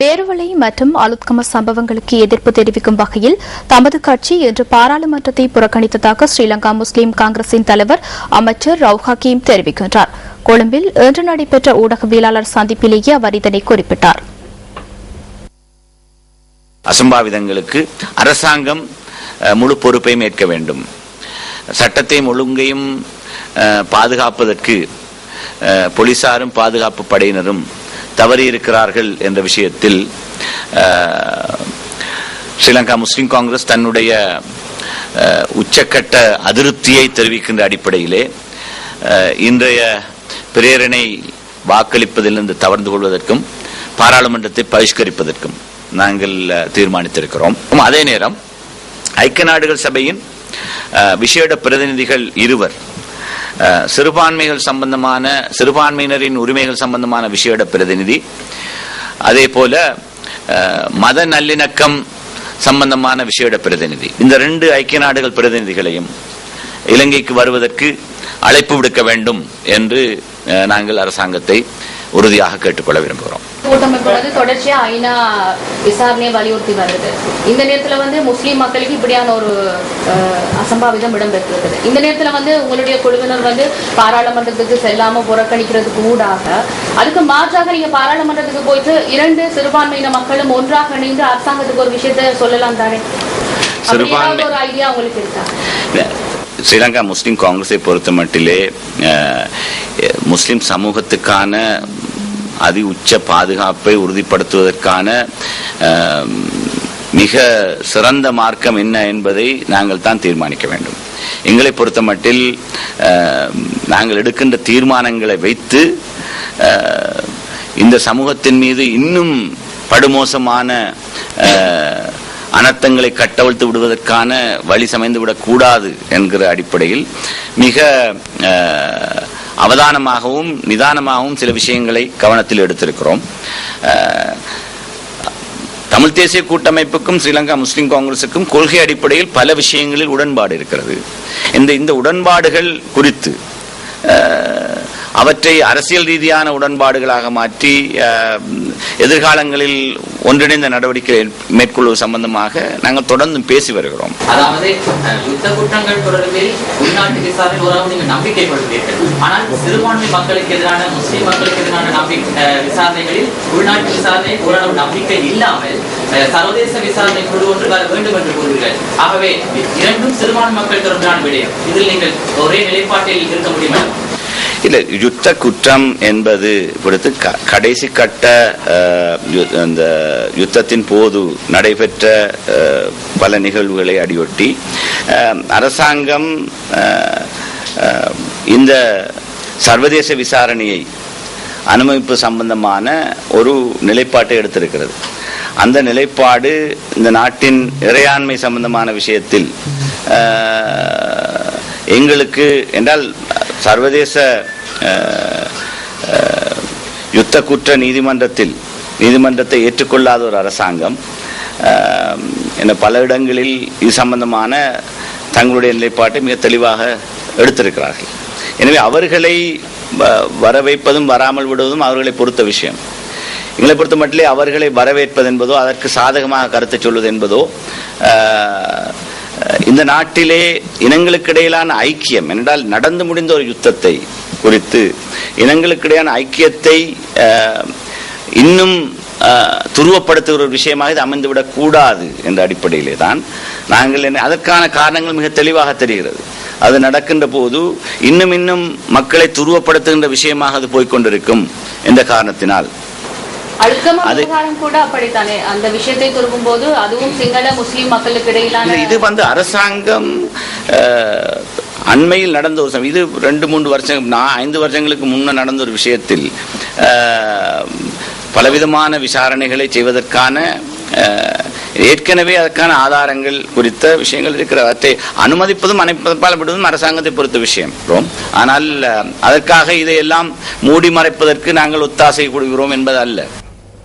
பேருவளை மற்றும் அலுத்கம சம்பவங்களுக்கு எதிர்ப்பு தெரிவிக்கும் வகையில் தமது கட்சி இன்று பாராளுமன்றத்தை புறக்கணித்ததாக ஸ்ரீலங்கா முஸ்லீம் காங்கிரசின் தலைவர் அமைச்சர் ரவு தெரிவிக்கின்றார். கொழும்பில் இன்று நடைபெற்ற ஊடகவியலாளர் சந்திப்பிலேயே அவர் இதனை குறிப்பிட்டார். அசம்பாவிதங்களுக்கு அரசாங்கம் முழு பொறுப்பையும் ஏற்க வேண்டும். சட்டத்தையும் ஒழுங்கையும் அஹ், பாதுகாப்பதற்கு போலீசாரும் பாதுகாப்பு படையினரும் தவறியிருக்கிறார்கள் என்ற விஷயத்தில் ஸ்ரீலங்கா முஸ்லிம் காங்கிரஸ் தன்னுடைய உச்சக்கட்ட அதிருப்தியை தெரிவிக்கின்ற அடிப்படையிலே இன்றைய பிரேரணை வாக்களிப்பதிலிருந்து தவறு கொள்வதற்கும் பாராளுமன்றத்தை பகிஷ்கரிப்பதற்கும் நாங்கள் தீர்மானித்திருக்கிறோம். அதே நேரம் ஐக்கிய நாடுகள் சபையின் அஹ், விசேட பிரதிநிதிகள் இருவர் சிறுபான்மைகள் சம்பந்தமான சிறுபான்மையினரின் உரிமைகள் சம்பந்தமான விஷயோட பிரதிநிதி. அதே போல மத நல்லிணக்கம் சம்பந்தமான விஷயோட பிரதிநிதி. இந்த ரெண்டு ஐக்கிய நாடுகள் பிரதிநிதிகளையும் இலங்கைக்கு வருவதற்கு அழைப்பு விடுக்க வேண்டும் என்று நாங்கள் அரசாங்கத்தை உறுதியாக கேட்டுக்கொள்ள விரும்புகிறோம். கூட்டமைப்பு வந்து தொடர்ச்சியா ஐநா விசாரணையை வலியுறுத்தி வருது. இந்த நேரத்துல வந்து முஸ்லீம் மக்களுக்கு இப்படியான ஒரு அசம்பாவிதம் இடம்பெற்றிருக்குது. இந்த நேரத்துல வந்து உங்களுடைய குழுவினர் வந்து பாராளுமன்றத்துக்கு செல்லாம புறக்கணிக்கிறதுக்கு ஊடாக அதுக்கு மாற்றாக நீங்க பாராளுமன்றத்துக்கு போயிட்டு இரண்டு சிறுபான்மையின மக்களும் ஒன்றாக இணைந்து அரசாங்கத்துக்கு ஒரு விஷயத்த சொல்லலாம் தானே? ஒரு ஐடியா உங்களுக்கு இருக்கா? ஸ்ரீலங்கா முஸ்லீம் காங்கிரஸை பொறுத்த மட்டிலே முஸ்லீம் சமூகத்துக்கான அதி உச்ச பாதுகாப்பை உறுதிப்படுத்துவதற்கான மிக சிறந்த மார்க்கம் என்ன என்பதை நாங்கள் தான் தீர்மானிக்க வேண்டும். எங்களை பொறுத்த மட்டில் நாங்கள் எடுக்கின்ற தீர்மானங்களை வைத்து இந்த சமூகத்தின் மீது இன்னும் படுமோசமான அனர்த்தங்களை கட்டவிழ்த்து விடுவதற்கான வழி சமைந்து விடக்கூடாது என்கிற அடிப்படையில் மிக அவதானமாகவும் நிதானமாகவும் சில விஷயங்களை கவனத்தில் எடுத்திருக்கிறோம். தமிழ் தேசிய கூட்டமைப்புக்கும் ஸ்ரீலங்கா முஸ்லிம் காங்கிரசுக்கும் கொள்கை அடிப்படையில் பல விஷயங்களில் உடன்பாடு இருக்கிறது. இந்த இந்த உடன்பாடுகள் குறித்து அவற்றை அரசியல் ரீதியான உடன்பாடுகளாக மாற்றி எதிர்காலங்களில் ஒன்றிணைந்த நடவடிக்கை மேற்கொள்வது சம்பந்தமாக நாங்கள் தொடர்ந்து பேசி வருகிறோம். அதாவது யுத்த குற்றங்கள் தொடர்பில் உள்நாட்டு விசாரணை ஓரளவு நீங்கள் நம்பிக்கை கொள்கிறீர்கள். ஆனால் சிறுபான்மை மக்களுக்கு எதிரான மக்களுக்கு எதிரான நம்பிக்கை விசாரணைகளில் உள்நாட்டு விசாரணை ஓரளவு நம்பிக்கை இல்லாமல் சர்வதேச விசாரணை குழு ஒன்று வர வேண்டும் என்று கூறுகிறீர்கள். ஆகவே இரண்டும் சிறுபான்மை மக்கள் தொடர்பான விடயம். இதில் நீங்கள் ஒரே நிலைப்பாட்டில் இருக்க முடியுமா? இல்ல யுத்த குற்றம் என்பது பொறுத்து க- கடைசி கட்ட யு- அந்த யுத்தத்தின் போது நடைபெற்ற பல நிகழ்வுகளை அடியொட்டி அரசாங்கம் இந்த சர்வதேச விசாரணையை அனுமதிப்பு சம்பந்தமான ஒரு நிலைப்பாட்டை எடுத்திருக்கிறது. அந்த நிலைப்பாடு இந்த நாட்டின் இறையாண்மை சம்பந்தமான விஷயத்தில் எங்களுக்கு என்றால் சர்வதேச யுத்த குற்ற நீதிமன்றத்தில் நீதிமன்றத்தை ஏற்றுக்கொள்ளாத ஒரு அரசாங்கம் என பல இடங்களில் இது சம்பந்தமான தங்களுடைய நிலைப்பாட்டை மிக தெளிவாக எடுத்திருக்கிறார்கள். எனவே அவர்களை வ- வர வைப்பதும் வராமல் விடுவதும் அவர்களை பொறுத்த விஷயம். எங்களை பொறுத்த மட்டிலே அவர்களை வரவேற்பது என்பதோ அதற்கு சாதகமாக கருத்து சொல்வது என்பதோ இந்த நாட்டிலே இனங்களுக்கு இடையிலான ஐக்கியம் என்றால் நடந்து முடிந்த ஒரு யுத்தத்தை குறித்து இனங்களுக்கிடையான ஐக்கியத்தை இன்னும் துருவப்படுத்துகிற ஒரு விஷயமாக இது அமைந்துவிடக் கூடாது என்ற அடிப்படையிலே தான் நாங்கள் என்ன- அதற்கான காரணங்கள் மிக தெளிவாக தெரிகிறது. அது நடக்கின்ற போது இன்னும் இன்னும் மக்களை துருவப்படுத்துகின்ற விஷயமாக அது போய்க்கொண்டிருக்கும் என்ற காரணத்தினால். இது வந்து அரசாங்கம் அண்மையில் நடந்த ஒரு இது ரெண்டு மூன்று வருஷம் நான் ஐந்து வருஷங்களுக்கு முன்ன நடந்த ஒரு விஷயத்தில் பலவிதமான விசாரணைகளை செய்வதற்கான ஏற்கனவே அதற்கான ஆதாரங்கள் குறித்த விஷயங்கள் இருக்கிற அவற்றை அனுமதிப்பதும் அனுமதிப்பால் அரசாங்கத்தை பொறுத்த விஷயம். ஆனால் அதற்காக இதையெல்லாம் மூடி மறைப்பதற்கு நாங்கள் ஒத்தாசை கொடுக்கிறோம் என்பது அல்ல.